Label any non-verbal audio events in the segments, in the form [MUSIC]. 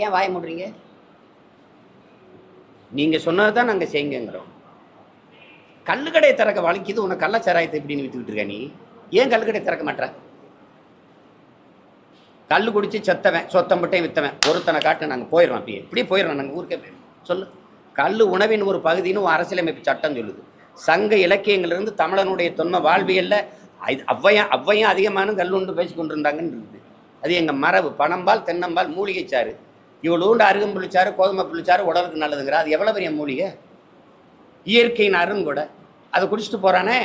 ஏன் வாய முடுறீங்க? நீங்க சொன்னது தான் நாங்க செய்யுங்கிறோம். கல்லுக்கடை திறக்க வலிக்குது உனக்கு கள்ளச்சாராயத்தை எப்படின்னு வித்துக்கிட்டு இருக்க நீ. ஏன் கல்லுக்கடை திறக்க மாட்டேற? கல் குடிச்சு செத்தவன் சொத்தம் மட்டும் வித்தவன் ஒருத்தனை காட்டு நாங்கள் போயிடுறோம் அப்படியே இப்படியே போயிடுறோம் நாங்கள் ஊருக்கே போயிடுவோம் சொல்லு. கல் உணவின் ஒரு பகுதின்னு ஒரு அரசியலமைப்பு சட்டம் சொல்லுது. சங்க இலக்கியங்கள்லேருந்து தமிழனுடைய தொன்மை வாழ்வியல்ல இது ஔவையும் ஔவையும் அதிகமான கல்லுண்டு பேசி கொண்டிருந்தாங்கன்னு இருக்குது. அது எங்கள் மரபு. பணம்பால் தென்னம்பால் மூலிகை சாறு இவ்வளோண்டு அருகம்புள்ளிச்சாறு கோதுமை புள்ளிச்சாறு உடலுக்கு நல்லதுங்கிற. அது எவ்வளோ பெரிய மூலிகை? இயற்கையின் அருங்கூட அதை குடிச்சிட்டு போகிறானே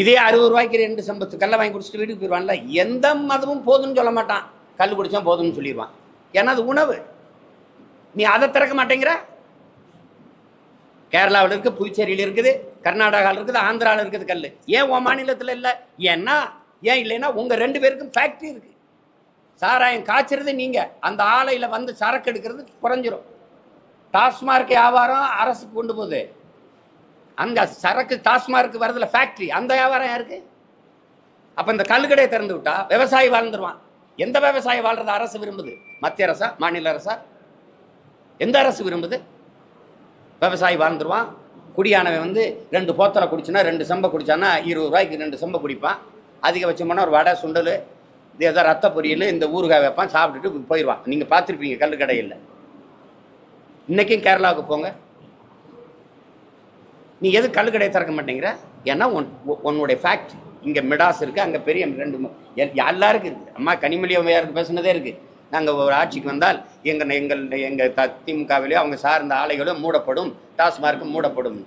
இதே அறுபது ரூபாய்க்கு ரெண்டு சம்பத்து கல்லை வாங்கி குடிச்சிட்டு வீட்டுக்கு போயிடுவான்ல. எந்த மதமும் போதும்னு சொல்ல மாட்டான். கல் குடிச்சா போதும்னு சொல்லிடுவான். ஏன்னா அது உணவு. நீ அதை திறக்க மாட்டேங்கிற. கேரளாவில் இருக்குது புதுச்சேரியில் இருக்குது கர்நாடகாவில் இருக்குது ஆந்திராவில் இருக்குது கல் ஏன் உன் மாநிலத்தில் இல்லை? ஏன்னா ஏன் இல்லைன்னா உங்கள் ரெண்டு பேருக்கும் ஃபேக்ட்ரி இருக்குது சாராயம் காய்ச்சறது நீங்கள் அந்த ஆலையில் வந்து சரக்கு எடுக்கிறது குறைஞ்சிரும். டாஸ்மார்க் வியாபாரம் அரசுக்கு கொண்டு போகுது. அந்த சரக்கு டாஸ்மார்க் வரதில் ஃபேக்ட்ரி அந்த வியாபாரம் யாருக்கு? அப்போ இந்த கல்லுக்கடையை திறந்து விட்டா விவசாயி வாழ்ந்துருவான். எந்த விவசாயி வாழ்றத அரசு விரும்புது? மத்திய அரசா மாநில அரசா? எந்த அரசு விரும்புது? விவசாயி வாழ்ந்துருவான். குடியானவன் வந்து ரெண்டு போத்தலை குடிச்சுனா ரெண்டு செம்பை குடிச்சானா இருபது ரூபாய்க்கு ரெண்டு செம்பை குடிப்பான். அதிகபட்சமான ஒரு வடை சுண்டல் இது ஏதோ ரத்த பொரியல் இந்த ஊறுகாய் வைப்பான் சாப்பிட்டுட்டு போயிடுவான் நீங்கள் பார்த்துருப்பீங்க கல்லுக்கடையில் இன்றைக்கும் கேரளாவுக்கு போங்க. நீ எது கல்லுக்கடையை திறக்க மாட்டேங்கிற? ஏன்னா உன் உன்னுடைய ஃபேக்ட் இங்கே மிடாஸ் இருக்குது அங்கே பெரிய ரெண்டு எல்லாருக்கும் இருக்குது அம்மா கனிமொழியாருக்கு பேசுனதே இருக்குது நாங்கள் ஒரு ஆட்சிக்கு வந்தால் எங்கள் எங்கள் எங்கள் த திமுகவிலேயோ அவங்க சார்ந்த ஆலைகளும் மூடப்படும். டாஸ்மார்க்கும் மூடப்படும்.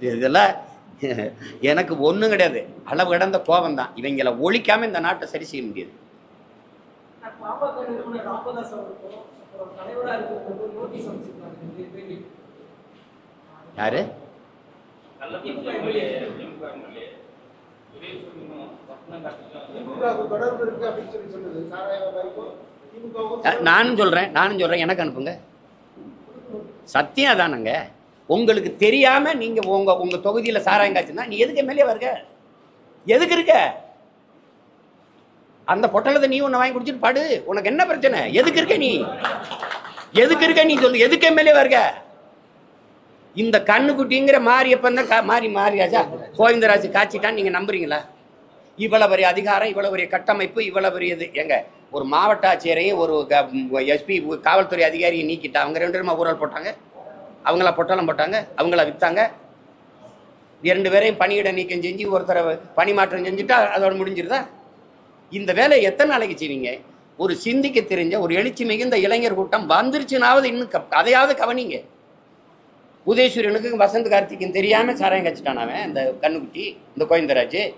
இதெல்லாம் [LAUGHS] எனக்கு ஒன்றும் கிடையாது. அளவு கடந்த கோபம் தான் இவங்களை ஒழிக்காம இந்த நாட்டை சரி செய்ய முடியாது. யாரு? நானும் சொல்கிறேன் நானும் சொல்கிறேன் எனக்கு அனுப்புங்க. சத்தியம் அதானங்க. உங்களுக்கு தெரியாமல் நீங்கள் உங்கள் உங்கள் தொகுதியில் சாராயம் காய்ச்சுனா நீ எதுக்கு எம்எல்ஏ வருக எதுக்கு இருக்க? அந்த பொட்டலத்தை நீ ஒன்று வாங்கி குடிச்சிட்டு பாடு. உனக்கு என்ன பிரச்சனை? எதுக்கு இருக்க நீ? எதுக்கு இருக்க நீ சொல்லு? எதுக்கு எம்எல்ஏ வருக இந்த கண்ணுக்குட்டிங்கிற மாரியப்பன் தான் மாறி மாறியாச்சா? கோவிந்தராஜ் காய்ச்சிட்டான்னு நீங்கள் நம்புறீங்களா? இவ்வளோ பெரிய அதிகாரம் இவ்வளோ பெரிய கட்டமைப்பு இவ்வளோ பெரிய இது. எங்க? ஒரு மாவட்ட ஆட்சியரையும் ஒரு எஸ்பி காவல்துறை அதிகாரியை நீக்கிட்டா அவங்க ரெண்டு பேருமா ஊழல் போட்டாங்க? அவங்கள பொட்டலம் போட்டாங்க அவங்கள விற்றாங்க இரண்டு பேரையும் பணியிட நீக்கம் செஞ்சு ஒருத்தரை பணி மாற்றம் செஞ்சுட்டா அதோட முடிஞ்சிருதா? இந்த வேலையை எத்தனை நாளைக்கு செய்வீங்க? ஒரு சிந்திக்க தெரிஞ்ச ஒரு எழுச்சி மிகுந்த இளைஞர் கூட்டம் வந்துருச்சுனாவது இன்னும் க- அதையாவது கவனிங்க. உதயசூரியனுக்கு வசந்த் கார்த்திக்கும் தெரியாமல் சாராயம் கச்சிட்டான் அவன் இந்த கண்ணுக்குட்டி இந்த கோயந்தராஜ்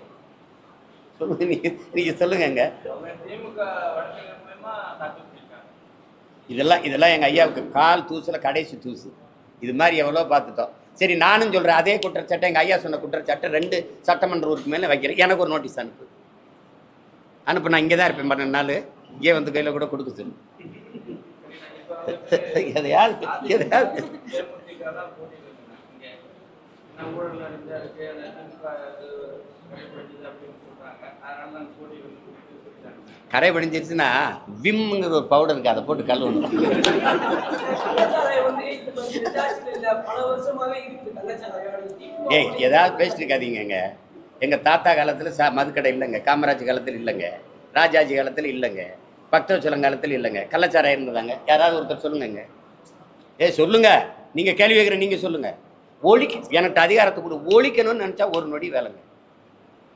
சொல்லுங்க நீங்கள் நீங்கள் சொல்லுங்கங்க. இதெல்லாம் இதெல்லாம் எங்கள் ஐயாவுக்கு கால் தூசில் கடைசி தூசு. இது மாதிரி எவ்வளோ பார்த்துட்டோம். சரி நானும் சொல்கிறேன் அதே குற்றச்சாட்டை எங்கள் ஐயா சொன்ன குற்றச்சாட்டை ரெண்டு சட்டமன்ற உறுப்பு மேலே வைக்கிறேன். எனக்கு ஒரு நோட்டீஸ் அனுப்பு. அனுப்பு நான் இங்கே தான் இருப்பேன் பன்னெண்டு நாள் இங்கே வந்து கையில் கூட கொடுக்க சொல்லு. எதையாவது எதையாவது. ஊழல் கரை படிஞ்சிருச்சுன்னா விம்ங்கிற ஒரு பவுடர் இருக்கு அதை போட்டு கழுவணும். ஏய் ஏதாவது பேசிட்டு இருக்காதீங்கங்க எங்கள் தாத்தா காலத்தில் சா மதுக்கடை இல்லைங்க காமராஜ் காலத்தில் இல்லைங்க ராஜாஜி காலத்தில் இல்லைங்க பக்தவச்சலம் இல்லைங்க கள்ளச்சாராயம் இருந்ததாங்க. யாராவது ஒருத்தர் சொல்லுங்கங்க. ஏய் சொல்லுங்க. நீங்கள் கேள்வி கேட்குற நீங்கள் சொல்லுங்கள் ஒழிக்க எனக்கு அதிகாரத்தை கொடு. ஒழிக்கணும்னு நினச்சா ஒரு நொடி வேலைங்க.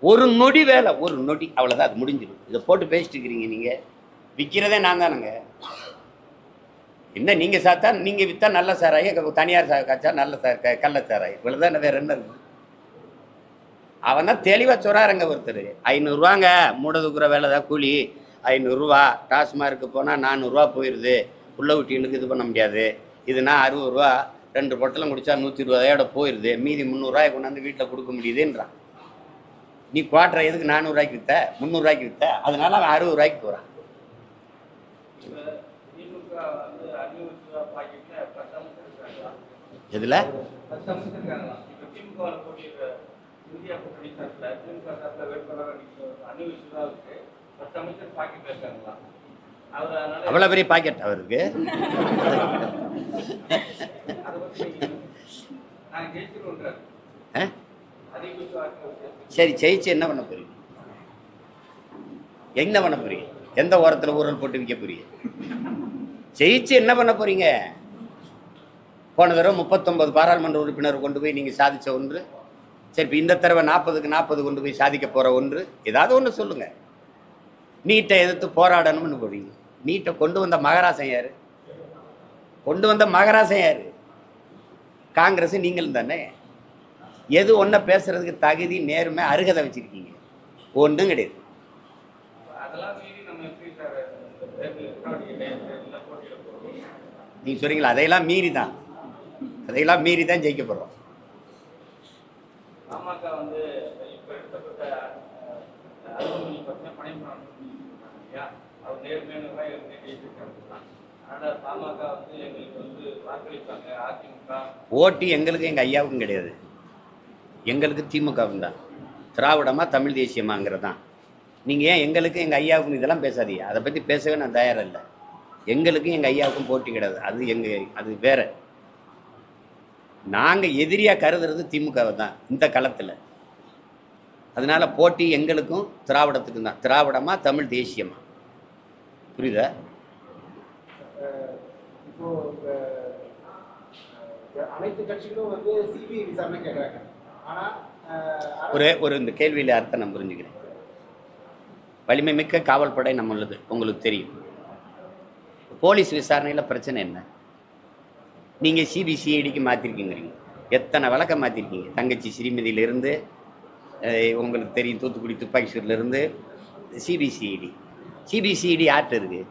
ஒரு நொடி வேலை ஒரு நொடி. அவ்வளவுதான் அது முடிஞ்சிடும். இதை போட்டு பேசிட்டு இருக்கிறீங்க நீங்க. விற்கிறதே நான் தானுங்க. என்ன நீங்க சாத்தா நீங்க விற்றா நல்ல சாராயம் தனியார் சா காய்ச்சா நல்ல சார் க- கள்ள சாராயம். இவ்வளவுதான் வேறு என்ன இருக்கு? அவன் தான் தெளிவாக சொல்கிறாருங்க ஒருத்தர். ஐநூறுரூவாங்க மூடதுக்குற வேலை தான் கூலி. ஐநூறுரூவா டாஸ்மார்க்கு போனால் நானூறுரூவா போயிடுது உள்ள ஊட்டிகளுக்கு இது பண்ண முடியாது. இதுனா அறுபது ரூபா ரெண்டு பொட்டலம் குடித்தா நூற்றி இருபதாயோட போயிடுது மீதி முந்நூறுரூவாய் கொண்டாந்து வீட்டில் கொடுக்க முடியுதுன்றான். நீ குவாட்டரை எதுக்கு நானூறுரூவாய்க்கு வித்த? முந்நூறுரூவாய்க்கு வித்த? அதனால அவன் அறுபது ரூபாய்க்கு போகிறான் அதனால அவ்வளோ பெரிய பாக்கெட் அவருக்கு. நாங்கள் ஜெயிச்சிருவோன்றார் சரி ஜெயிச்சு என்ன பண்ண போறீங்க? என்ன பண்ண போறீங்க? எந்த ஓரத்தில் ஊரல் போட்டு விற்க போறீங்க? ஜெயிச்சு என்ன பண்ண போறீங்க? போன தடவை முப்பத்தொன்பது பாராளுமன்ற உறுப்பினர் கொண்டு போய் நீங்கள் சாதித்த ஒன்று. சரி இப்போ இந்த தடவை நாற்பதுக்கு நாற்பது கொண்டு போய் சாதிக்க போற ஒன்று. ஏதாவது ஒன்று சொல்லுங்க. நீட்டை எதிர்த்து போராடணும்னு போறீங்க. நீட்டை கொண்டு வந்த மகராசன் யார்? கொண்டு வந்த மகராசன் யார்? காங்கிரஸ் நீங்களும் தானே? எது ஒன்றை பேசுறதுக்கு தகுதி நேர்மை அருகதை வச்சிருக்கீங்க? ஒன்றும் கிடையாது. அதெல்லாம் மீறி நம்ம எப்படி சார் இந்த தேர்தல் எலக்ட்ரானிக் தேர்தலில் போட்டியிட போகிறோம் நீங்க சொல்றீங்களா அதையெல்லாம் மீறி தான் அதையெல்லாம் மீறி தான் ஜெயிக்க போகிறோம் ஓட்டு எங்களுக்கு எங்கள் ஐயாவுக்கும் கிடையாது. எங்களுக்கு திமுகவும் தான். திராவிடமாக தமிழ் தேசியமாங்கிறது தான் நீங்கள் ஏன் எங்களுக்கு எங்கள் ஐயாவுக்கும் இதெல்லாம் பேசாதீங்க. அதை பற்றி பேசவே நான் தயாராக இல்லை. எங்களுக்கும் எங்கள் ஐயாவுக்கும் போட்டி கிடையாது. அது எங்கள் அது வேற. நாங்கள் எதிரியாக கருதுறது திமுகவை தான் இந்த களத்தில் அதனால் போட்டி எங்களுக்கும் திராவிடத்துக்கும் தான். திராவிடமாக தமிழ் தேசியமாக புரியுதா? அனைத்து கட்சிகளும் வந்து சிபிஐ விசாரணை கேட்குறாங்க ஒரு ஒரு இந்த கேள்வியில் அர்த்தம் நான் புரிஞ்சுக்கிறேன். வலிமை மிக்க காவல்படை நம்மளது உங்களுக்கு தெரியும். போலீஸ் விசாரணையில் பிரச்சனை என்ன? நீங்கள் சிபிசிஐடிக்கு மாற்றிருக்கீங்கிறீங்க எத்தனை விளக்கம் மாற்றிருக்கீங்க தங்கச்சி ஸ்ரீமதியிலிருந்து உங்களுக்கு தெரியும் தூத்துக்குடி துப்பாக்கி சூர்லேருந்து சிபிசிஐடி சிபிசிஐடி ஆர்ட் இருக்குது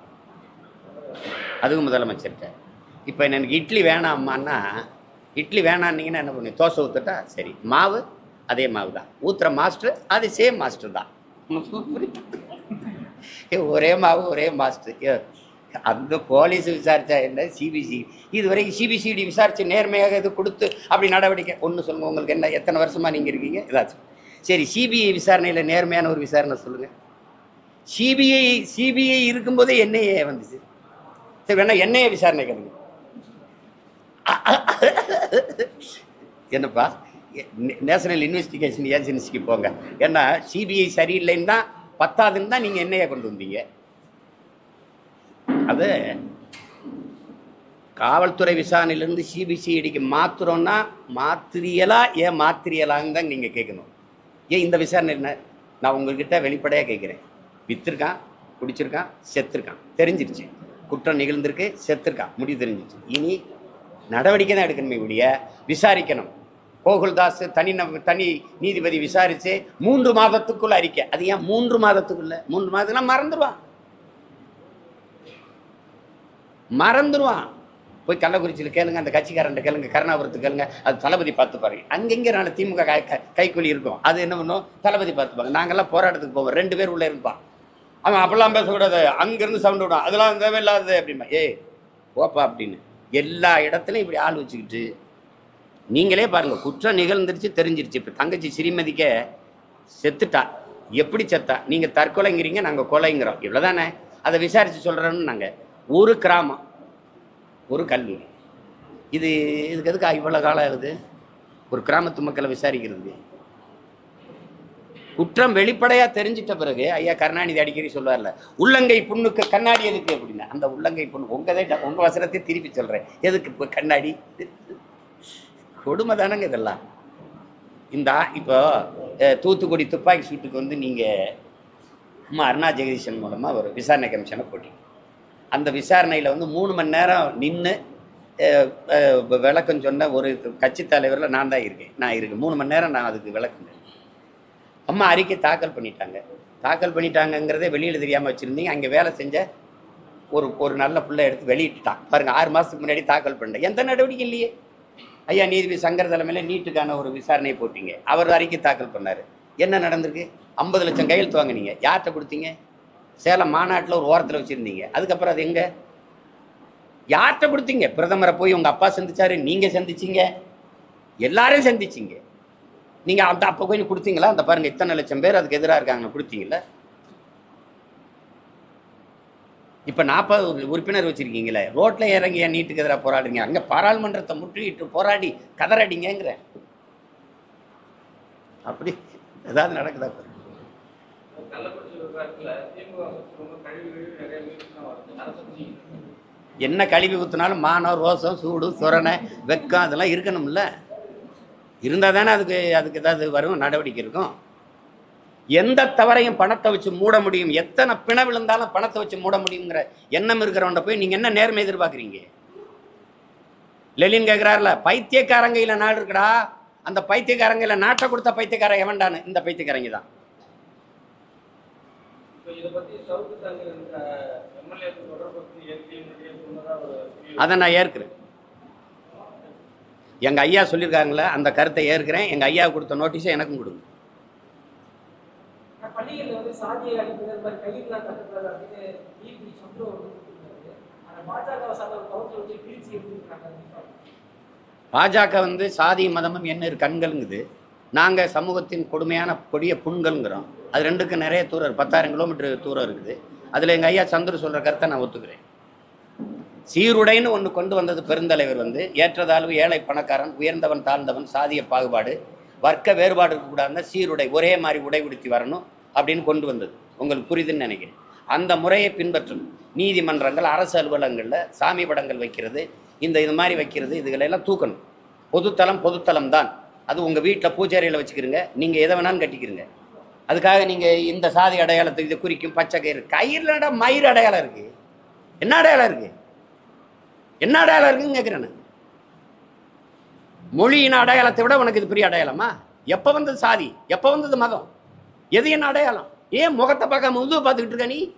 அதுவும் முதலமைச்சர்கிட்ட. இப்போ எனக்கு இட்லி வேணாமான்னா இட்லி வேணான்னீங்கன்னா என்ன பண்ணுவீங்க? தோசை ஊற்றுட்டா சரி. மாவு அதே மாவு தான் ஊற்றுற மாஸ்டர் அது சேம் மாஸ்டர் தான். ஒரே மாவு ஒரே மாஸ்டர். ஏ, அந்த போலீஸ் விசாரிச்சா என்ன? சிபிசி இது வரைக்கும் சிபிசிடி விசாரிச்சு நேர்மையாக இது கொடுத்து அப்படி நடவடிக்கை. ஒன்று சொல்லுங்க உங்களுக்கு என்ன? எத்தனை வருஷமா நீங்கள் இருக்கீங்க? ஏதாச்சும் சரி சிபிஐ விசாரணையில் நேர்மையான ஒரு விசாரணை சொல்லுங்க. சிபிஐ சிபிஐ இருக்கும்போதே என்ஐஏ வந்துச்சு. சரி வேணா என்ஐஏ விசாரணை கேளுங்க. என்னப்பா? நேஷனல் இன்வெஸ்டிகேஷன் ஏஜென்சிக்கு போங்க. ஏன்னா சிபிஐ சரியில்லைன்னு தான் பத்தாதுன்னு தான் நீங்கள் என்னைய கொண்டு வந்தீங்க. அது காவல்துறை விசாரணையிலேருந்து சிபிசிஐடிக்கு மாத்துறோம்னா மாத்திரியலா ஏன் மாத்திரியலான்னு தான் நீங்கள் கேட்கணும். ஏன் இந்த விசாரணை என்ன? நான் உங்ககிட்ட வெளிப்படையாக கேட்குறேன். வித்திருக்கான் குடிச்சிருக்கான் செத்துருக்கான். தெரிஞ்சிருச்சு. குற்றம் நிகழ்ந்திருக்கு செத்துருக்கான். முடிவு தெரிஞ்சிருச்சு. இனி நடவடிக்கை தான் எடுக்கணுமே ஒழிய விசாரிக்கணும். கோகுல்தாஸ் தனி நப- தனி நீதிபதி விசாரித்து மூன்று மாதத்துக்குள்ளே அறிக்கை. அது ஏன் மூன்று மாதத்துக்குள்ள? மூன்று மாதத்துக்குள்ள மறந்துடுவான் மறந்துடுவான் போய் கள்ளக்குறிச்சியில் கேளுங்க அந்த கட்சிக்காரன் கேளுங்க கருணாபுரத்து கேளுங்க அது தளபதி பார்த்து பாருங்க. அங்கெங்கே நாலு திமுக கை கை- கைக்கூலி இருக்கும். அது என்ன பண்ணும்? தளபதி பார்த்துப்பாங்க நாங்கெல்லாம் போராட்டத்துக்கு போவோம். ரெண்டு பேர் உள்ளே இருப்பான். அவன் அப்பெல்லாம் பேசக்கூடாது. அங்கேருந்து சவுண்டு விடும் அதெல்லாம் தேவையில்லாதது அப்படிமா ஏய் ஓப்பா அப்படின்னு. எல்லா இடத்துலையும் இப்படி ஆள் வச்சுக்கிட்டு நீங்களே பாருங்கள் குற்றம் நிகழ்ந்துருச்சு தெரிஞ்சிருச்சு. இப்போ தங்கச்சி ஸ்ரீமதிக்க செத்துட்டா. எப்படி செத்தா? நீங்கள் தற்கொலைங்கிறீங்க நாங்கள் கொலைங்கிறோம். இவ்வளோதானே அதை விசாரித்து சொல்கிறோன்னு நாங்கள் ஒரு கிராமம் ஒரு கல்லூரி. இது இதுக்கு எதுக்கு இவ்வளோ காலம் ஆகுது? ஒரு கிராமத்து மக்களை விசாரிக்கிறது குற்றம் வெளிப்படையாக தெரிஞ்சிட்ட பிறகு ஐயா கருணாநிதி அடிக்கடி சொல்லுவார்ல உள்ளங்கை புண்ணுக்கு கண்ணாடி எதுக்கு? அப்படின்னா அந்த உள்ளங்கை புண்ணு உங்கதே உங்க வசனத்தை திருப்பி சொல்றேன். எதுக்கு இப்போ கண்ணாடி? கொடுமை தானங்க இதெல்லாம். இந்த இப்போ தூத்துக்குடி துப்பாக்கி சூட்டுக்கு வந்து நீங்கள் அம்மா அருணா ஜெகதீஷன் மூலமாக ஒரு விசாரணை கமிஷனை போட்டீங்க. அந்த விசாரணையில் வந்து மூணு மணி நேரம் நின்று விளக்கம் சொன்ன ஒரு கட்சி தலைவரில் நான் தான் இருக்கேன். நான் இருக்கேன். மூணு மணி நேரம் நான் அதுக்கு விளக்குங்க அம்மா அறிக்கை தாக்கல் பண்ணிட்டாங்க. தாக்கல் பண்ணிட்டாங்கங்கிறதே வெளியில் தெரியாமல் வச்சுருந்தீங்க. அங்கே வேலை செஞ்ச ஒரு ஒரு நல்ல பிள்ளை எடுத்து வெளியிட்டுட்டான். பாருங்கள் ஆறு மாதத்துக்கு முன்னாடி தாக்கல் பண்ணேன் எந்த நடவடிக்கை இல்லையே. ஐயா நீதிபதி சங்கர் தலைமையில் நீட்டுக்கான ஒரு விசாரணையை போட்டீங்க. அவர் அறிக்கை தாக்கல் பண்ணார். என்ன நடந்திருக்கு? ஐம்பது லட்சம் கையெழுத்து வாங்கினீங்க. யார்கிட்ட கொடுத்தீங்க? சேலம் மாநாட்டில் ஒரு ஓரத்தில் வச்சுருந்தீங்க. அதுக்கப்புறம் அது எங்கே? யார்கிட்ட கொடுத்தீங்க? பிரதமரை போய் உங்கள் அப்பா சந்திச்சாரு நீங்கள் சந்திச்சீங்க. எல்லாரையும் சந்திச்சிங்க. நீங்கள் அந்த அப்போ போய் கொடுத்தீங்களா? அந்த பாருங்கள் இத்தனை லட்சம் பேர் அதுக்கு எதிராக இருக்காங்க கொடுத்தீங்களா இப்போ நாற்பது உறுப்பினர் வச்சுருக்கீங்களே ரோட்டில் இறங்கி என் நீட்டுக்கு எதிராக போராடுங்க அங்கே பாராளுமன்றத்தை முற்றுகிட்டு போராடி கதறடிங்கிற அப்படி ஏதாவது நடக்குதா என்ன கழிவு என்ன கழுவி ஊற்றினாலும் மானம் ரோசம் சூடு சுரணை வெக்கம் அதெல்லாம் இருக்கணும்ல? இருந்தால் தானே அதுக்கு அதுக்கு ஏதாவது வரும் நடவடிக்கை இருக்கும். எந்த தவறையும் பணத்தை வச்சு மூட முடியும். எத்தனை பிண விழுந்தாலும் பணத்தை வச்சு மூட முடியுங்கிற எண்ணம் இருக்கிறவன்ட போய் நீங்கள் என்ன நேர்மை எதிர்பார்க்குறீங்க? லெலின் கேட்குறாருல பைத்தியக்காரங்கையில் நாடு இருக்குடா. அந்த பைத்தியக்காரங்கையில் நாட்டை கொடுத்த பைத்தியக்காரன் எவன்டான்னு இந்த பைத்தியக்காரங்க தான். அதை நான் ஏற்கிறேன். எங்கள் ஐயா சொல்லியிருக்காங்களே அந்த கருத்தை ஏற்கிறேன். எங்கள் ஐயா கொடுத்த நோட்டீஸை எனக்கும் கொடுங்க. பாஜக வந்து சாதி மதமும் என்ன கண்களுங்குது. நாங்கள் சமூகத்தின் கொடுமையான கொடிய புண்கள்ங்கிறோம். அது ரெண்டுக்கும் நிறைய தூரம். பத்தாயிரம் கிலோமீட்டர் தூரம் இருக்குது. அதில் எங்கள் ஐயா சந்துரு சொல்கிற கருத்தை நான் ஒத்துக்கிறேன். சீருடைன்னு ஒன்று கொண்டு வந்தது பெருந்தலைவர் வந்து. ஏற்றதாழ்வு ஏழை பணக்காரன் உயர்ந்தவன் தாழ்ந்தவன் சாதிய பாகுபாடு வர்க்க வேறுபாடு இருக்கக்கூடாதுன்னா சீருடை ஒரே மாதிரி உடை உடுத்தி வரணும் அப்படின்னு கொண்டு வந்தது. உங்களுக்கு புரியுதுன்னு நினைக்கிறேன். அந்த முறையை பின்பற்றும் நீதிமன்றங்கள் அரசு அலுவலகங்களில் சாமி படங்கள் வைக்கிறது இந்த இது மாதிரி வைக்கிறது இதுகளெல்லாம் தூக்கணும். பொதுத்தலம் பொதுத்தலம் தான். அது உங்கள் வீட்டில் பூஜாரியில் வச்சுக்கிறீங்க நீங்கள் எதை வேணாலும் கட்டிக்கிறீங்க அதுக்காக நீங்கள் இந்த சாதி அடையாளத்துக்கு இதை குறிக்கும் பச்சை கயிறு. கயிறுலடா மயிர் அடையாளம் இருக்குது என்ன அடையாளம் இருக்குது என்ன அடையாளம் இருக்குன்னு கேட்குறேன்னு மொழியின் அடையாளத்தை விட உனக்கு இது பெரிய அடையாளமா? எப்போ வந்தது சாதி? எப்போ வந்தது மதம்? எது என்ன அடையாளம்? ஏன் முகத்தை பார்க்காம முதுகு பார்த்துக்கிட்டு இருக்க நீ?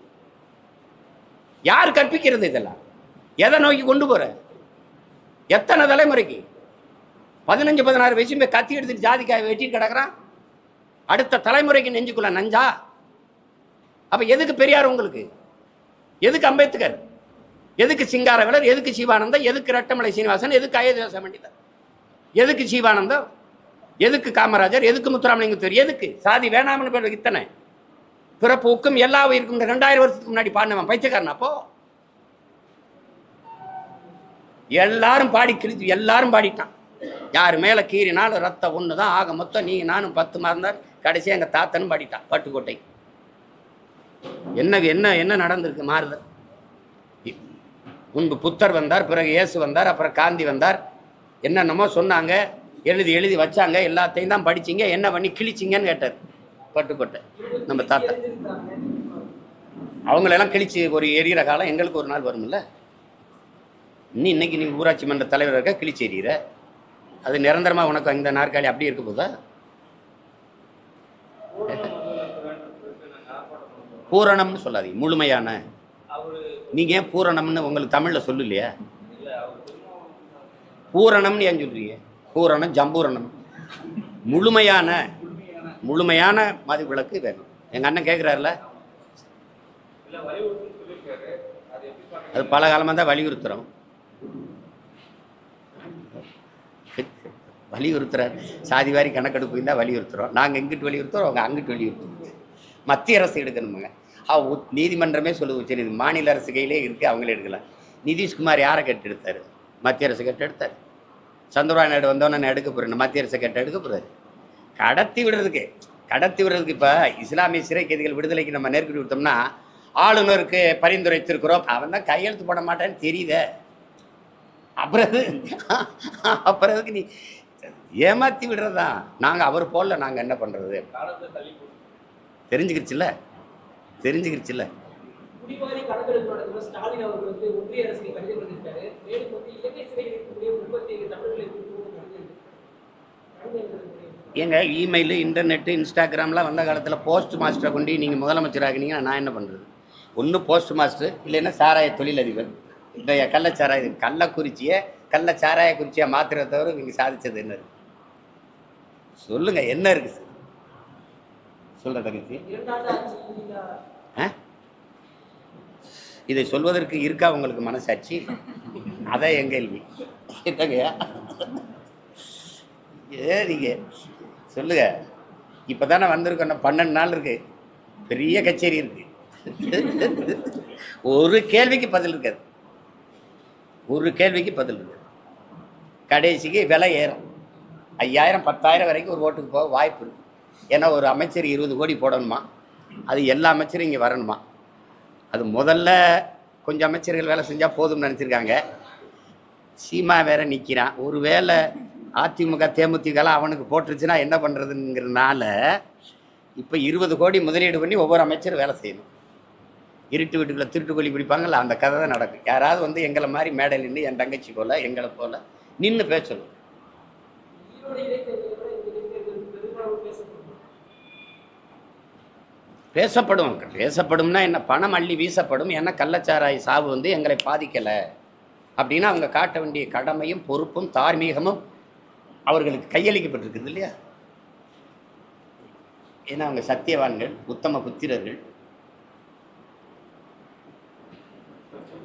யார் கற்பிக்கிறது இதெல்லாம்? எதை நோக்கி கொண்டு போகிற எத்தனை தலைமுறைக்கு? பதினஞ்சு பதினாறு வயசு போய் கத்தி எடுத்துட்டு ஜாதிக்காய் வெட்டி கிடக்குறான்? அடுத்த தலைமுறைக்கு நெஞ்சுக்குள்ள நஞ்சா? அப்போ எதுக்கு பெரியார் உங்களுக்கு? எதுக்கு அம்பேத்கர்? எதுக்கு சிங்காரவேலர் எதுக்கு சிவானந்தம் எதுக்கு ரெட்டமலை சீனிவாசன் எதுக்கு அயோத்தியாச பண்டிதர்? எதுக்கு சிவானந்தம் எதுக்கு காமராஜர்? எதுக்கு முத்துராமலிங்கத்தூர் எதுக்கு? சாதி வேணாம்னு பேர் இத்தனை? பிறப்புக்கும் எல்லா உயிருக்கும் இந்த ரெண்டாயிரம் வருஷத்துக்கு முன்னாடி பாடினவன் பைத்தியக்காரன் அப்போ? எல்லாரும் பாடி கிழிச்சு எல்லாரும் பாடிட்டான். யார் மேலே கீறினாலும் ரத்தம் ஒன்று தான் ஆக மொத்தம் நீ நானும் பத்து மறந்தார் கடைசியாக எங்கள் தாத்தனும் பாடிட்டான் பட்டுக்கோட்டை என்ன என்ன என்ன நடந்திருக்கு மாறுதல்? முன்பு புத்தர் வந்தார் பிறகு இயேசு வந்தார் அப்புறம் காந்தி வந்தார். என்னென்னமோ சொன்னாங்க எழுதி எழுதி வச்சாங்க எல்லாத்தையும் தான் படிச்சீங்க என்ன பண்ணி கிழிச்சிங்கன்னு கேட்டார். பட்டுக்கோட்டை நம்ம தாத்தா. அவங்களெல்லாம் கிழிச்சு ஒரு எரியிற காலம் எங்களுக்கு ஒரு நாள் வரும்ல. நீ இன்னைக்கு நீ ஊராட்சி மன்ற தலைவர் இருக்க கிழிச்சு எறிகிற அது நிரந்தரமா உனக்கு இந்த நாற்காலி அப்படி இருக்க போதா? பூரணம்னு சொல்லாதீங்க முழுமையான. நீங்கள் நீங்க ஏன் பூரணம்னு உங்களுக்கு தமிழ்ல சொல்லலையா? பூரணம்னு ஏன் சொல்றீங்க? பூரணம் ஜம்பூரணம். முழுமையான முழுமையான மது விளக்கு வேணும். எங்க அண்ணன் கேட்குறாருல அது பல காலமாக தான் வலியுறுத்துறோம். வலியுறுத்துறார். சாதி வாரி கணக்கெடுப்பு தான் வலியுறுத்துறோம். நாங்கள் எங்கிட்டு வலியுறுத்துறோம்? அவங்க அங்கிட்டு வலியுறுத்துறோம் மத்திய அரசு எடுக்கணுமுங்க. நீதிமன்றமே சொல்லுது உச்ச நீதி மாநில அரசு கையிலே இருக்குது அவங்களே எடுக்கலாம். நிதிஷ்குமார் யாரை கட்டு எடுத்தார் மத்திய அரசு கட்டு எடுத்தார் சந்திரபாபு நாயுடு வந்தோன்னே நான் எடுக்க போகிறேன் மத்திய அரசு கட்டு எடுக்க போகிறாரு கடத்தி விடுறதுக்கு கடத்தி விடுறதுக்கு இப்போ இஸ்லாமிய சிறை கைதிகள் விடுதலைக்கு நம்ம நேர்கொடி கொடுத்தோம்னா ஆளுநருக்கு பரிந்துரைத்திருக்கிறோம் அவன் தான் கையெழுத்து போட மாட்டான்னு தெரியுதே. அப்புறம் எது- அப்புறம் நீ ஏமாத்தி விடுறதா நாங்கள் அவர் போடல நாங்கள் என்ன பண்ணுறது தெரிஞ்சுக்கிடுச்சுல்ல தெரிஞ்சுக்கிடுச்சுல்ல ஏங்க இமெயில் இன்டர்நெட்டு இன்ஸ்டாகிராம்லாம் வந்த காலத்தில் போஸ்ட் மாஸ்டரை கொண்டு நீங்கள் முதலமைச்சராகினீங்கன்னா நான் என்ன பண்ணுறது ஒன்று போஸ்ட் மாஸ்டர் இல்லைன்னா சாராய தொழிலதிபர். இந்த கள்ளச்சாராய கள்ளக்குறிச்சியை கள்ளச்சாராய குறிச்சியை மாத்துறத தவிர இவங்க சாதிச்சது என்ன இருக்கு சொல்லுங்க என்ன இருக்கு? நீங்க ஆ? இதை சொல்வதற்கு இருக்கா உங்களுக்கு மனசாட்சி? அதான் என் கேள்வி. என்னங்கய்யா ஏ நீங்க சொல்லுங்க. இப்பதானே வந்திருக்கோம். இன்னும் பன்னெண்டு நாள் இருக்கு. பெரிய கச்சேரி இருக்கு. ஒரு கேள்விக்கு பதில் இருக்காது. ஒரு கேள்விக்கு பதில் இருக்காது. கடைசிக்கு விலை ஏறும். ஐயாயிரம் பத்தாயிரம் வரைக்கும் ஒரு ஓட்டுக்கு போக வாய்ப்பு இருக்கு. ஏன்னா ஒரு அமைச்சர் இருபது கோடி போடணுமா? அது எல்லா அமைச்சரும் இங்கே வரணுமா? அது முதல்ல கொஞ்சம் அமைச்சர்கள் வேலை செஞ்சால் போதும்னு நினச்சிருக்காங்க. சீமா வேற நிற்கிறான் ஒரு வேளை அதிமுக தேமுதிகலாம் அவனுக்கு போட்டுருச்சுன்னா என்ன பண்ணுறதுங்கிறனால இப்போ இருபது கோடி முதலீடு பண்ணி ஒவ்வொரு அமைச்சரும் வேலை செய்யணும். இருட்டு வீட்டுக்குள்ள திருட்டு கொல்லி பிடிப்பாங்கல்ல அந்த கதை தான் நடக்கும். யாராவது வந்து எங்களை மாதிரி மேடையில் நின்று என் தங்கச்சி போல எங்களை போல நின்று பேசணும். பேசப்படும். பேசப்படும் பேசப்படும்னா என்ன? பணம் அள்ளி வீசப்படும். ஏன்னா கள்ளச்சாராய சாவு வந்து எங்களை பாதிக்கலை. அப்படின்னா அவங்க காட்ட வேண்டிய கடமையும் பொறுப்பும் தார்மீகமும் அவர்களுக்கு கையளிக்கப்பட்டிருக்குது இல்லையா? ஏன்னா அவங்க சத்தியவான்கள் உத்தம புத்திரர்கள்.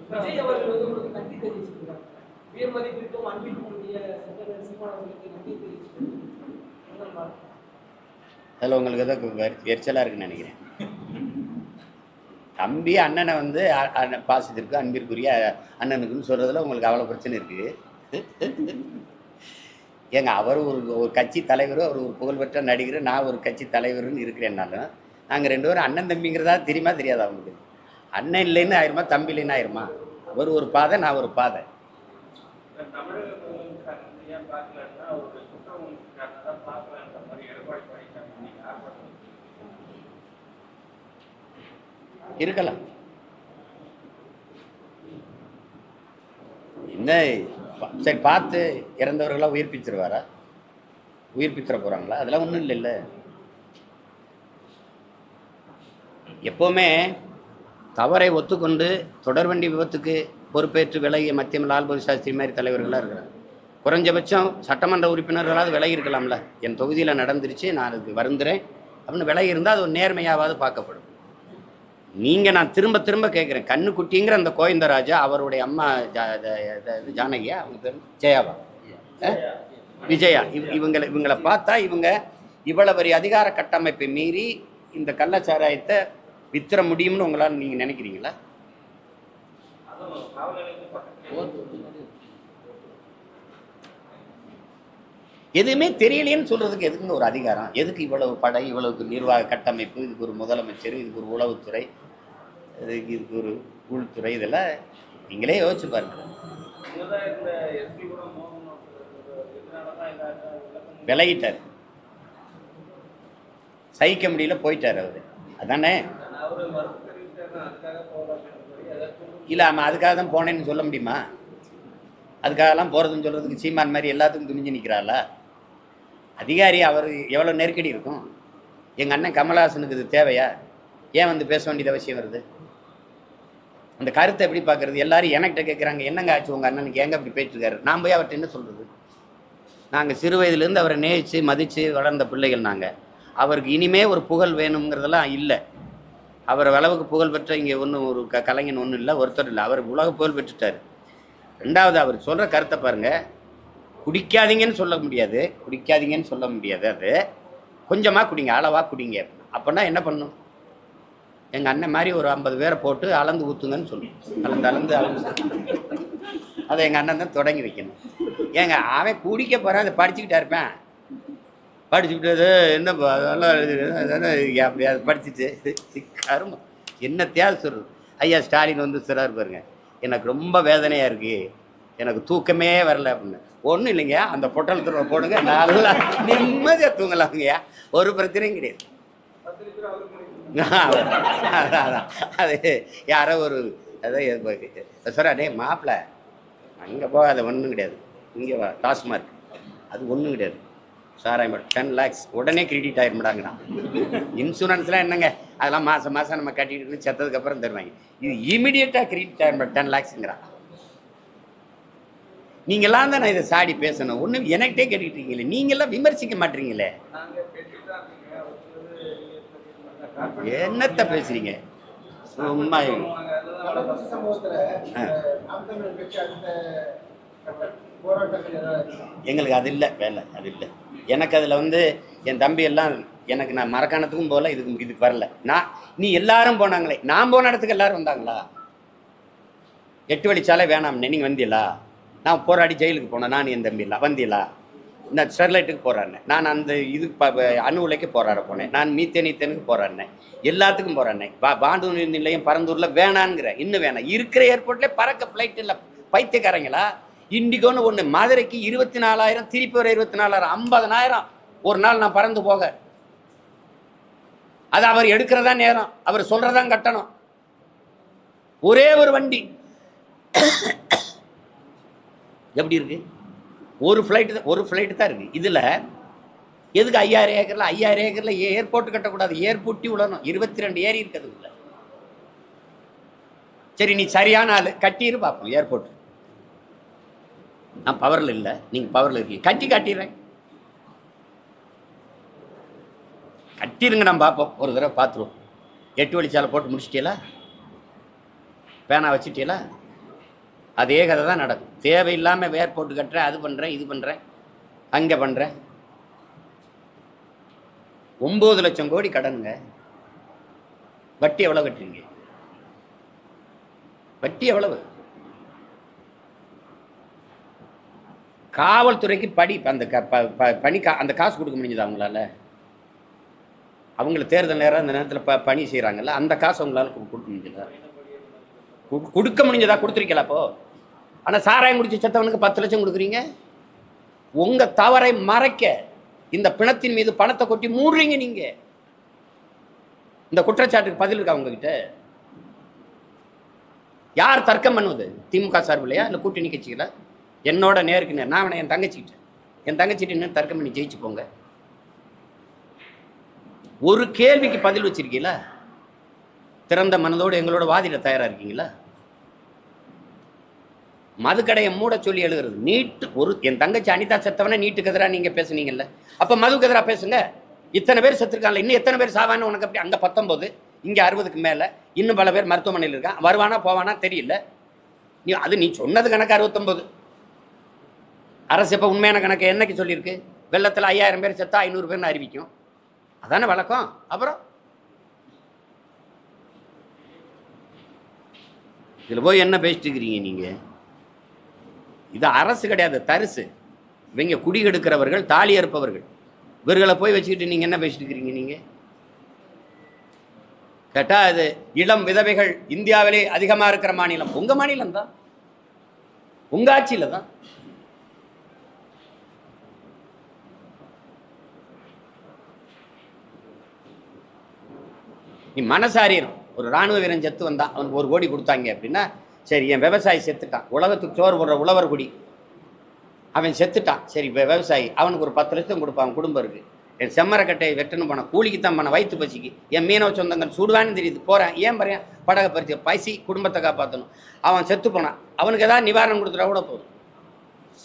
வந்து உங்களுக்கு நன்றி தெரிவிச்சிருக்காங்க உயர் மதிப்பிற்கும் அன்பிற்கும் உரிய சட்டங்கள் சீமான் அவர்களுக்கு நன்றி தெரிவிச்சிருக்காங்க அதில் உங்களுக்கு ஏதோ வெ- எரிச்சலா இருக்குன்னு நினைக்கிறேன். தம்பி அண்ணனை வந்து பாசத்திற்கு அன்பிற்குரிய அண்ணனுக்குன்னு சொல்கிறதுல உங்களுக்கு அவ்வளோ பிரச்சனை இருக்குது ஏங்க அவர் ஒரு ஒரு கட்சி தலைவர் அவர் ஒரு புகழ்பெற்ற நடிகர் நான் ஒரு கட்சி தலைவர்னு இருக்கிறேன்னாலும் நாங்கள் ரெண்டு பேரும் அண்ணன் தம்பிங்கிறதா தெரியுமா தெரியாதா அவங்களுக்கு அண்ணன் இல்லைன்னு ஆயிருமா தம்பி இல்லைன்னு ஆயிருமா? அவர் ஒரு பாதை நான் ஒரு பாதை இந்த தமிழக முதலமைச்சர் வந்து ஏன் பார்க்கலன்னா அவருடைய குற்றம் தான் பார்க்கலன்ற மாதிரி எடப்பாடி பழனிசாமி இன்னைக்கு ஆர்ப்பாட்டம் இருக்கலாம். என்ன சரி பார்த்து இறந்தவர்களாக உயிர்ப்பிச்சிருவாரா? உயிர்ப்பிச்சிட போகிறாங்களா அதெல்லாம் ஒன்றும் இல்லைல்ல. எப்போவுமே தவறை ஒத்துக்கொண்டு தொடர்வண்டி விபத்துக்கு பொறுப்பேற்று விலகிய மத்தியம் லால்பதி சாஸ்திரி மாதிரி தலைவர்களாக இருக்கிறாங்க குறைஞ்சபட்சம் சட்டமன்ற உறுப்பினர்களாவது விலகி இருக்கலாம்ல. என் தொகுதியில் நடந்துருச்சு நான் அதுக்கு வருந்துறேன். அப்படின்னு விலகி இருந்தால் அது ஒரு நேர்மையாவது பார்க்கப்படும். நீங்கள் நான் திரும்ப திரும்ப கேட்குறேன் கண்ணுக்குட்டிங்கிற அந்த கோவிந்தராஜா அவருடைய அம்மா ஜா ஜானகியா? அவங்க பேர் ஜெயாவா? விஜயா. இவ் இவங்களை இவங்களை பார்த்தா இவங்க இவ்வளவு பெரிய அதிகார கட்டமைப்பை மீறி இந்த கள்ளச்சாராயத்தை வித்திர முடியும்னு உங்களால் நீங்கள் நினைக்கிறீங்களா? எதுவுமே தெரியலையேன்னு சொல்கிறதுக்கு எதுக்குங்க ஒரு அதிகாரம்? எதுக்கு இவ்வளவு படை இவ்வளவு நிர்வாக கட்டமைப்பு இதுக்கு ஒரு முதலமைச்சர் இதுக்கு ஒரு உளவுத்துறை? இதுக்கு இதுக்கு ஒரு உள்துறை இதெல்லாம் நீங்களே யோசிச்சு பாருங்க. விலகிட்டார். சகிக்க முடியல போயிட்டார் அவர். அதானே? இல்லை ஆமாம் அதுக்காக தான் போனேன்னு சொல்ல முடியுமா? அதுக்காகலாம் போகிறதுன்னு சொல்கிறதுக்கு சீமான் மாதிரி எல்லாத்துக்கும் துணிஞ்சு நிற்கிறாளா அதிகாரி அவர் எவ்வளோ நெருக்கடி இருக்கும்? எங்கள் அண்ணன் கமலஹாசனுக்கு இது தேவையா? ஏன் வந்து பேச வேண்டியது அவசியம் வருது? அந்த கருத்தை எப்படி பார்க்கறது? எல்லாரும் என்கிட்ட கேட்குறாங்க என்னங்க ஆச்சு? உங்கள் அண்ணனுக்கு ஏங்க அப்படி போயிட்டுருக்காரு? நான் போய் அவர்கிட்ட என்ன சொல்கிறது நாங்கள் சிறு வயதுலேருந்து அவரை நேசித்து மதித்து வளர்ந்த பிள்ளைகள் நாங்கள் அவருக்கு இனிமே ஒரு புகழ் வேணுங்கிறதெல்லாம் இல்லை. அவர் அளவுக்கு புகழ் பெற்ற இங்கே ஒன்றும் ஒரு க கலைஞன் ஒன்றும் இல்லை ஒருத்தர் இல்லை. அவர் உலக புகழ் பெற்றுட்டார். ரெண்டாவது அவர் சொல்கிற கருத்தை பாருங்கள் குடிக்காதீங்கன்னு சொல்ல முடியாது. குடிக்காதீங்கன்னு சொல்ல முடியாது அது. கொஞ்சமாக குடிங்க அளவாக குடிங்க. அப்படின்னா என்ன பண்ணும்? எங்கள் அண்ணன் மாதிரி ஒரு ஐம்பது பேரை போட்டு அளந்து ஊற்றுங்கன்னு சொல்லணும் அளந்து அளந்து அளந்து. அதை எங்கள் அண்ணன் தான் தொடங்கி வைக்கணும். ஏங்க அவன் குடிக்க போகிறான் அதை படிச்சுக்கிட்டா இருப்பேன். படிச்சுக்கிட்டது என்ன அதெல்லாம் எழுதுறது, அப்படி அதை படிச்சுட்டு கரும. தேவை சொல்றது. ஐயா ஸ்டாலின் வந்து சிறார் பாருங்க எனக்கு ரொம்ப வேதனையாக இருக்குது எனக்கு தூக்கமே வரல அப்படின்னு. ஒன்றும் இல்லைங்க அந்த பொட்டலத்தில் போடுங்க நல்லா நிம்மதியாக தூங்கலாம்ங்கய்யா. ஒரு பிரச்சனையும் கிடையாது பத்து லிட்டர் அவருக்கு கிடைக்கும் அதான், அது யாரோ ஒரு அதான் சார் டே மாப்பிள்ள அங்கே போகாத ஒன்றும் கிடையாது. இங்கே வா டாஸ்மார்க் அது ஒன்றும் கிடையாது. சாராயம் டென் லேக்ஸ் உடனே கிரெடிட் ஆயிருமாடாங்கண்ணா இன்சூரன்ஸ்லாம் என்னங்க? அதெல்லாம் மாதம் மாதம் நம்ம கட்டிட்டு செத்ததுக்கப்புறம் தருவாங்க. இது இமீடியட்டாக கிரெடிட் ஆயிரும் டென் லேக்ஸுங்கிறான் நீங்களாம் தான் நான் இதை சாடி பேசணும். ஒன்றும் எனக்கிட்டே கேட்டுக்கிட்டு இருக்கீங்களே. நீங்களாம் விமர்சிக்க மாட்டீங்களே நாங்க பெற்றுட்டு தான் இருக்கீங்க அவர் சொல்றது என்னத்த பேசுறீங்க சும்மா நாங்க அதெல்லாம் கள்ளக்குறிச்சி சம்பவத்துல ஆ. நாம் தமிழர் கட்சி அடுத்த கட்ட போராட்டங்கள் ஏதாவது இருக்கா? எங்களுக்கு அது இல்லை வேலை அது இல்லை. எனக்கு அதில் வந்து என் தம்பி எல்லாம் எனக்கு நான் மரக்காணத்துக்கும் போகல இதுக்கு இதுக்கு வரல. நான் நீ எல்லாரும் போனாங்களே நான் போன இடத்துக்கு எல்லாரும் வந்தாங்களா? எட்டு வழிச்சாலை வேணாம்னே நீங்கள் வந்தீங்களா? நான் போராடி ஜெயிலுக்கு போனேன் நான் என் தம்பிலா வந்தீங்களா? இந்த ஸ்டெர்லைட்டுக்கு போராடினேன். நான் அந்த இது அணு உலைக்கு போராட போனேன். நான் மீத்தேன் ஈத்தேனுக்கு போராடினேன். எல்லாத்துக்கும் போராடினேன். பா பாண்டு நிலையம் பரந்தூரில் வேணாங்கிற இன்னும் வேணாம். இருக்கிற ஏர்போர்ட்லேயே பறக்க ஃப்ளைட் இல்லை. பைத்தியக்காரங்களா? இண்டிகோன்னு ஒன்று மதுரைக்கு இருபத்தி நாலாயிரம் திருப்பி ஒரு இருபத்தி நாலாயிரம் ஐம்பதனாயிரம் ஒரு நாள் நான் பறந்து போக. அது அவர் எடுக்கிறதா நேரம். அவர் சொல்கிறதான் கட்டணம். ஒரே ஒரு வண்டி. [COUGHS] எப்படி இருக்கு? ஒரு ஃப்ளைட்டு ஒரு ஃப்ளைட்டு தான் இருக்குது இதில் எதுக்கு ஐயாயிரம் ஏக்கரில்? ஐயாயிரம் ஏக்கரில் ஏர்போர்ட் கட்டக்கூடாது. ஏர்போர்ட்டி விடணும் இருபத்தி ரெண்டு ஏரி இருக்குது உள்ள சரி நீ சரியான ஆள். கட்டிடு பார்ப்போம் ஏர்போர்ட் நான் பவரில் இல்லை. நீங்கள் பவரில் இருக்கீங்க. கட்டி காட்டிடுறேன். கட்டிருங்க நான் பார்ப்போம் ஒரு தடவை பார்த்துருவோம் எட்டு வழிச்சாலை போட்டு முடிச்சிட்டீங்களா பேனா வச்சுட்டீங்களா அதே கதை தான் நடக்கும். தேவையில்லாமல் வேர் போட்டு கட்டுறேன் அது பண்ணுறேன் இது பண்ணுறேன் அங்கே பண்ணுறேன் ஒம்பது லட்சம் கோடி கடனுங்க. வட்டி எவ்வளோ கட்டுறீங்க? வட்டி எவ்வளவு? காவல்துறைக்கு படி அந்த ப- பணி கா அந்த காசு கொடுக்க முடிஞ்சது அவங்களால அவங்கள தேர்தல் நேரம் அந்த நேரத்தில் ப பணி செய்கிறாங்கல்ல அந்த காசு அவங்களால கொடுக்க கொடுக்க முடிஞ்சதா கொடுத்துருக்கீங்களா அப்போ? ஆனால் சாராயம் குடிச்சு செத்தவனுக்கு பத்து லட்சம் கொடுக்குறீங்க? உங்க தவறை மறைக்க இந்த பிணத்தின் மீது பணத்தை கொட்டி மூடுறீங்க நீங்க. இந்த குற்றச்சாட்டுக்கு பதில் இருக்கா உங்ககிட்ட? யார் தர்க்கம் பண்ணுவது? திமுக சார்பில்லையா? இல்லை கூட்டணி கட்சிகளா? என்னோட நேருக்கு நேர். நான் வேணா என் தங்கச்சிக்கிட்ட என் தங்கச்சிட்டு இன்னும் தர்க்கம் பண்ணி ஜெயிச்சு போங்க. ஒரு கேள்விக்கு பதில் வச்சிருக்கீங்களா? திறந்த மனதோடு எங்களோட வாதிட தயாரா இருக்கீங்களா? மதுக்கடையை மூட சொல்லி எழுதுறது நீட்டு ஒரு என் தங்கச்சி அனிதா செத்தவன நீட்டுக்கு எதிராக நீங்கள் பேசுனீங்கல்ல. அப்போ மதுக்கு எதிராக பேசுங்க. இத்தனை பேர் செத்துருக்காங்கல்ல இன்னும் எத்தனை பேர் சாவான்னு உனக்கு அப்படி அங்கே பத்தொம்போது இங்கே அறுபதுக்கு மேலே. இன்னும் பல பேர் மருத்துவமனையில் இருக்கான் வருவானா போவானா தெரியல. நீ அது நீ சொன்னது கணக்கு அறுபத்தொம்போது அரசு இப்போ உண்மையான கணக்கு என்னைக்கு சொல்லியிருக்கு? வெள்ளத்தில் ஐயாயிரம் பேர் செத்தா ஐநூறு பேர்னு அறிவிக்கும். அதானே வழக்கம்? அப்புறம்? இதில் போய் என்ன பேசிட்டு இருக்கிறீங்க நீங்கள் இது அரசு கிடையாது தரிசு. இவங்க குடிகெடுக்கிறவர்கள் தாலி அறுப்பவர்கள். இவர்களை போய் வச்சுக்கிட்டு நீங்க என்ன பேசிட்டு இருக்கிறீங்க நீங்க? கேட்டா அது இளம் விதவைகள் இந்தியாவிலே அதிகமா இருக்கிற மாநிலம். உங்க மாநிலம் தான். உங்க ஆட்சியில தான். நீ மனசாரியம் ஒரு ராணுவ வீரன் செத்து வந்தான். அவனுக்கு ஒரு கோடி கொடுத்தாங்க அப்படின்னா சரி என் விவசாயி செத்துட்டான். உலகத்துக்கு சோறு போடுற உழவர் குடி. அவன் செத்துட்டான். சரி இப்போ விவசாயி அவனுக்கு ஒரு பத்து லட்சம் கொடுப்பான் அவன் குடும்பம் இருக்குது என் செம்மரக்கட்டையை வெட்டணும் போனேன் கூலிக்கு தான் பண்ண வயிற்று பசிக்கு. என் மீனவ சொந்தங்கள் சுடுவான்னு தெரியுது. போகிறேன் ஏன் போறேன்? படகை பறிச்சு பசி குடும்பத்தை காப்பாற்றணும் அவன் செத்து போனான். அவனுக்கு ஏதாவது நிவாரணம் கொடுத்துட்டா கூட போதும்.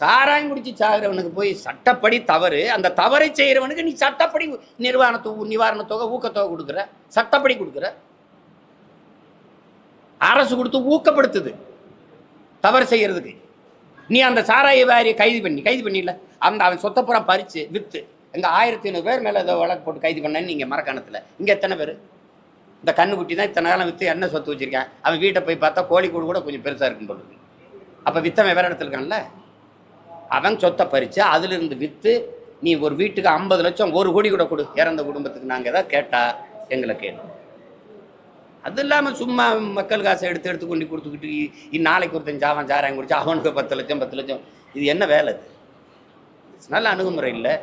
சாராயம் குடிச்சு சாகிறவனுக்கு போய் சட்டப்படி தவறு. அந்த தவறை செய்கிறவனுக்கு நீ சட்டப்படி நிர்வாணத்து நிவாரணத்தொகை நிவாரண தொகை ஊக்கத்தொகை கொடுக்குற. சட்டப்படி கொடுக்குற. அரசு கொடுத்து ஊக்கப்படுத்துது. தவறு செய்யறதுக்கு. நீ அந்த சாராய வாரியை கைது பண்ணி கைது பண்ணிடல அந்த அவன் சொத்தப்புறம் பறிச்சு வித்து. இந்த ஆயிரத்தி ஐநூறு பேர் மேல ஏதோ வழக்கு போட்டு கைது பண்ணேன்னு நீங்க மரக்காணத்துல. இங்க எத்தனை பேர்? இந்த கண்ணுக்குட்டி தான் இத்தனை காலம் வித்து என்ன சொத்து வச்சிருக்கேன். அவன் வீட்டை போய் பார்த்தா கோழி கூடு கூட கொஞ்சம் பெருசா இருக்கும் போல அப்போ அப்ப வித்தவன் வேற இடத்துல இருக்கான்ல? அவன் சொத்தை பறிச்சு அதுல இருந்து வித்து நீ ஒரு வீட்டுக்கு ஐம்பது லட்சம் ஒரு கோடி கூட கொடு. இறந்த குடும்பத்துக்கு நாங்க ஏதாவது கேட்டா எங்களை கேளு. அது இல்லாமல் சும்மா மக்கள் காசை எடுத்து எடுத்து கொண்டு கொடுத்துக்கிட்டு இ- நாளைக்கு ஒருத்தன் ஜாவன் சாராயம் குடிச்சு அவனுக்கு பத்து லட்சம் பத்து லட்சம். இது என்ன வேலை இது? நல்ல அணுகுமுறை இல்லை.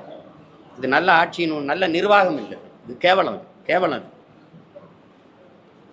இது நல்ல ஆட்சியின் நல்ல நிர்வாகம் இல்லை. இது கேவலம் கேவலம்